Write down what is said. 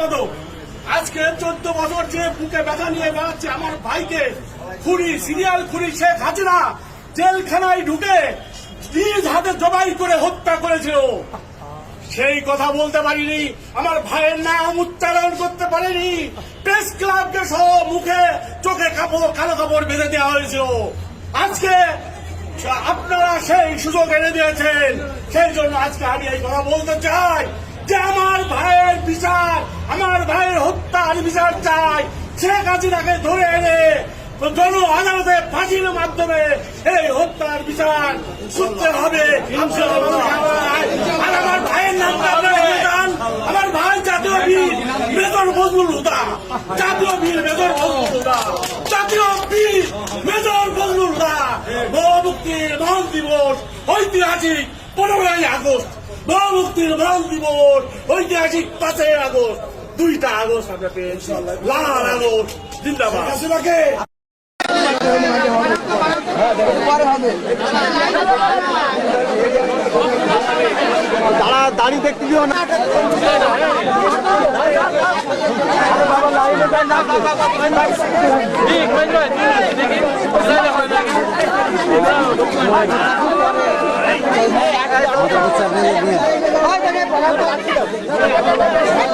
সম্পাদক আজকে চোদ্দ বছর যে বুকে ব্যথা নিয়ে বেড়াচ্ছে আমার ভাইকে, খুনি, সিরিয়াল খুনি শেখ হাসিনা, জেলখানায় ঢুকে নিজ হাতে জবাই করে হত্যা করেছিল। সেই কথা বলতে পারিনি, আমার ভাইয়ের নাম উচ্চারণ করতে পারিনি। প্রেস ক্লাবকে সহ মুখে চোখে কাপড়, কালো কাপড় বেঁধে দেওয়া হয়েছিল। আজকে আপনারা সেই সুযোগ এনে দিয়েছেন। সেই জন্য আজকে আমি এই কথা বলতে চাই। আমার ভাইয়ের হত্যার বিচার চাই। শেখ হাসিনাকে ধরে এনে জন আদালতে ফাঁসির মাধ্যমে এই হত্যার বিচার শুনতে হবে। আর আমার ভাইয়ের দেন। আমার ভাই জাতীয় বীর মেজর বজলুল হুদা। জাতীয় বীর মেজর বজলুল হুদা। জাতীয় বীর মেজর বজলুল হুদা। মহামুক্তির মহান দিবস ঐতিহাসিক পনেরোই আগস্ট। মহামুক্তির মহান দিবস ঐতিহাসিক পাঁচই আগস্ট। দুইটা আগস্ট আমরা পেয়েছি। লাল আগস্ট জিন্দাবাদ। তারা দাঁড়িয়ে দেখতে দিও না।